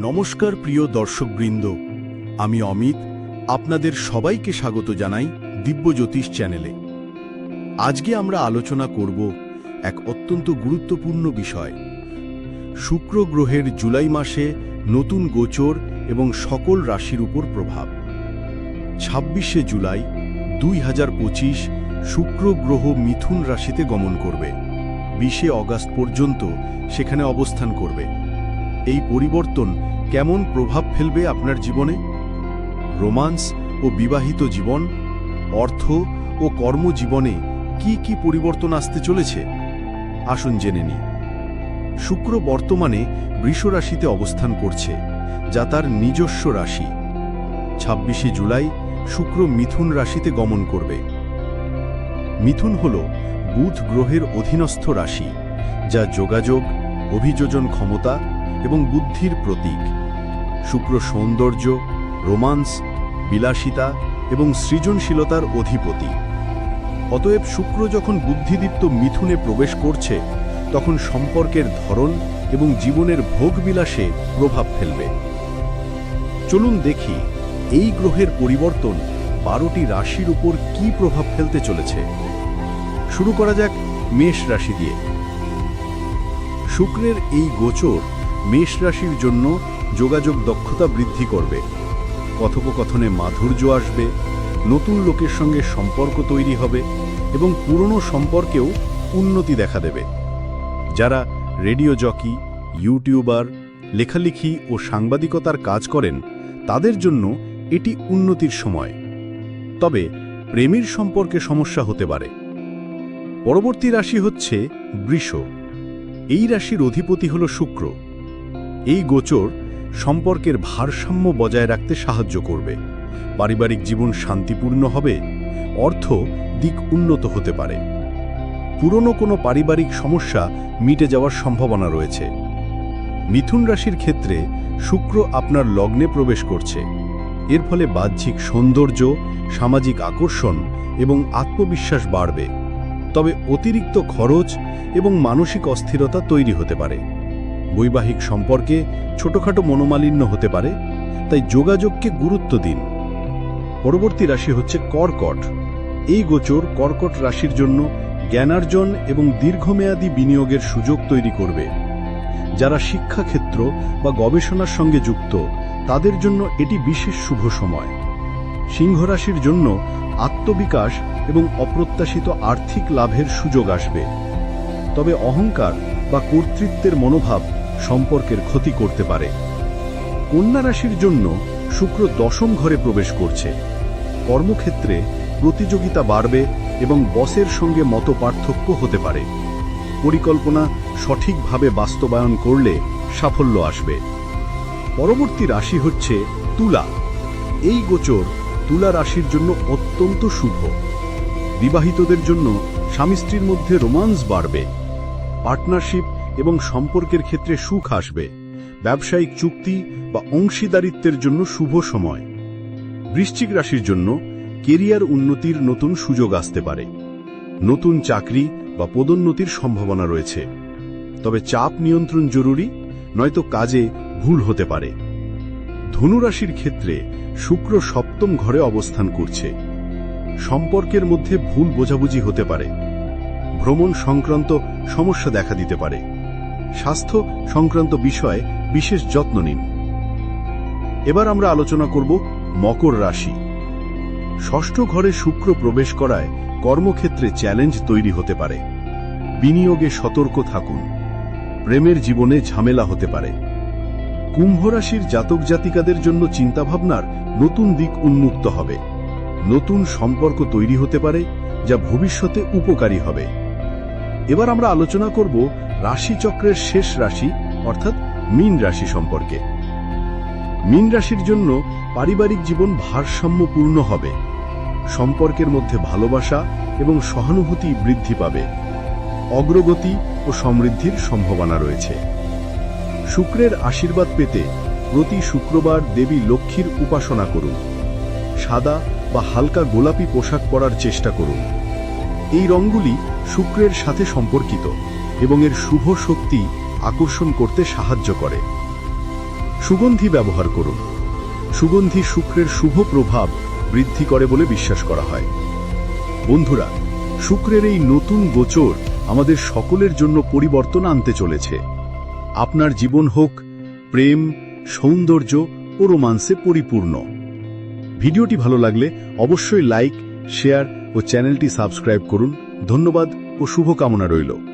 নমস্কার প্রিয় দর্শকবৃন্দ, আমি অমিত, আপনাদের সবাইকে স্বাগত জানাই দিব্য জ্যোতিষ চ্যানেলে। আজকে আমরা আলোচনা করব এক অত্যন্ত গুরুত্বপূর্ণ বিষয়। শুক্র গ্রহের জুলাই মাসে নতুন গোচর এবং সকল রাশির উপর প্রভাব। ছাব্বিশে জুলাই দুই হাজার পঁচিশ শুক্র গ্রহ মিথুন রাশিতে গমন করবে। বিশে অগাস্ট পর্যন্ত সেখানে অবস্থান করবে। এই পরিবর্তন কেমন প্রভাব ফেলবে আপনার জীবনে? রোমান্স ও বিবাহিত জীবন, অর্থ ও কর্মজীবনে কি কি পরিবর্তন আসতে চলেছে? আসুন জেনে নিই। শুক্র বর্তমানে বৃষ রাশিতে অবস্থান করছে, যা তার নিজস্ব রাশি। ছাব্বিশে জুলাই শুক্র মিথুন রাশিতে গমন করবে। মিথুন হল বুধ গ্রহের অধীনস্থ রাশি, যা যোগাযোগ, অভিযোজন ক্ষমতা এবং বুদ্ধির প্রতীক। শুক্র সৌন্দর্য, রোমান্স, বিলাসিতা এবং সৃজনশীলতার অধিপতি। অতএব শুক্র যখন বুদ্ধিদীপ্ত মিথুনে প্রবেশ করছে, তখন সম্পর্কের ধরন এবং জীবনের ভোগবিলাসে প্রভাব ফেলবে। চলুন দেখি, এই গ্রহের পরিবর্তন বারোটি রাশির উপর কি প্রভাব ফেলতে চলেছে। শুরু করা যাক মেষ রাশি দিয়ে। শুক্রের এই গোচর মেষ রাশির জন্য যোগাযোগ দক্ষতা বৃদ্ধি করবে। কথোপকথনে মাধুর্য আসবে, নতুন লোকের সঙ্গে সম্পর্ক তৈরি হবে এবং পুরনো সম্পর্কেও উন্নতি দেখা দেবে। যারা রেডিও জকি, ইউটিউবার, লেখালেখি ও সাংবাদিকতার কাজ করেন, তাদের জন্য এটি উন্নতির সময়। তবে প্রেমের সম্পর্কে সমস্যা হতে পারে। পরবর্তী রাশি হচ্ছে বৃষ। এই রাশির অধিপতি হল শুক্র। এই গোচর সম্পর্কের ভারসাম্য বজায় রাখতে সাহায্য করবে। পারিবারিক জীবন শান্তিপূর্ণ হবে, অর্থ দিক উন্নত হতে পারে। পুরনো কোনো পারিবারিক সমস্যা মিটে যাওয়ার সম্ভাবনা রয়েছে। মিথুন রাশির ক্ষেত্রে শুক্র আপনার লগ্নে প্রবেশ করছে। এর ফলে বাহ্যিক সৌন্দর্য, সামাজিক আকর্ষণ এবং আত্মবিশ্বাস বাড়বে। তবে অতিরিক্ত খরচ এবং মানসিক অস্থিরতা তৈরি হতে পারে। বৈবাহিক সম্পর্কে ছোটখাটো মনোমালিন্য হতে পারে, তাই যোগাযোগকে গুরুত্ব দিন। পরবর্তী রাশি হচ্ছে কর্কট। এই গোচর কর্কট রাশির জন্য জ্ঞানার্জন এবং দীর্ঘমেয়াদী বিনিয়োগের সুযোগ তৈরি করবে। যারা শিক্ষাক্ষেত্র বা গবেষণার সঙ্গে যুক্ত, তাদের জন্য এটি বিশেষ শুভ সময়। সিংহ রাশির জন্য আত্মবিকাশ এবং অপ্রত্যাশিত আর্থিক লাভের সুযোগ আসবে। তবে অহংকার বা কর্তৃত্বের মনোভাব সম্পর্কের ক্ষতি করতে পারে। কন্যা রাশির জন্য শুক্র দশম ঘরে প্রবেশ করছে। কর্মক্ষেত্রে প্রতিযোগিতা বাড়বে এবং বসের সঙ্গে মত পার্থক্য হতে পারে। পরিকল্পনা সঠিকভাবে বাস্তবায়ন করলে সাফল্য আসবে। পরবর্তী রাশি হচ্ছে তুলা। এই গোচর তুলা রাশির জন্য অত্যন্ত শুভ। বিবাহিতদের জন্য স্বামী স্ত্রীর মধ্যে রোমান্স বাড়বে। পার্টনারশিপ এবং সম্পর্কের ক্ষেত্রে সুখ আসবে। ব্যবসায়িক চুক্তি বা অংশীদারিত্বের জন্য শুভ সময়। বৃশ্চিক রাশির জন্য কেরিয়ার উন্নতির নতুন সুযোগ আসতে পারে। নতুন চাকরি বা পদোন্নতির সম্ভাবনা রয়েছে। তবে চাপ নিয়ন্ত্রণ জরুরি, নয়তো কাজে ভুল হতে পারে। ধনুরাশির ক্ষেত্রে শুক্র সপ্তম ঘরে অবস্থান করছে। সম্পর্কের মধ্যে ভুল বোঝাবুঝি হতে পারে। ভ্রমণ সংক্রান্ত সমস্যা দেখা দিতে পারে। স্বাস্থ্য সংক্রান্ত বিষয়ে বিশেষ যত্ন নিন। এবার আমরা আলোচনা করব মকর রাশি। ষষ্ঠ ঘরে শুক্র প্রবেশ করায় কর্মক্ষেত্রে চ্যালেঞ্জ তৈরি হতে পারে। বিনিয়োগে সতর্ক থাকুন। প্রেমের জীবনে ঝামেলা হতে পারে। কুম্ভ রাশির জাতক জাতিকাদের জন্য চিন্তাভাবনার নতুন দিক উন্মুক্ত হবে। নতুন সম্পর্ক তৈরি হতে পারে, যা ভবিষ্যতে উপকারী হবে। এবার আমরা আলোচনা করব রাশিচক্রের শেষ রাশি, অর্থাৎ মীন রাশি সম্পর্কে। মীন রাশির জন্য পারিবারিক জীবন ভারসাম্যপূর্ণ হবে। সম্পর্কের মধ্যে ভালোবাসা এবং সহানুভূতি বৃদ্ধি পাবে। অগ্রগতি ও সমৃদ্ধির সম্ভাবনা রয়েছে। শুক্রের আশীর্বাদ পেতে প্রতি শুক্রবার দেবী লক্ষ্মীর উপাসনা করুন। সাদা বা হালকা গোলাপি পোশাক পরার চেষ্টা করুন। এই রঙগুলি শুক্রের সাথে সম্পর্কিত। এবং এর শুভ শক্তি আকর্ষণ করতে সাহায্য করে। সুগন্ধি ব্যবহার করুন। সুগন্ধি শুক্রের শুভ প্রভাব বৃদ্ধি করে বলে বিশ্বাস করা হয়। বন্ধুরা, শুক্রের এই নতুন গোচর আমাদের সকলের জন্য পরিবর্তন আনতে চলেছে। আপনার জীবন হোক, প্রেম, সৌন্দর্য ও রোমান্সে পরিপূর্ণ। ভিডিওটি ভালো লাগলে অবশ্যই লাইক, শেয়ার ও চ্যানেলটি সাবস্ক্রাইব করুন। ধন্যবাদ ও শুভকামনা রইল।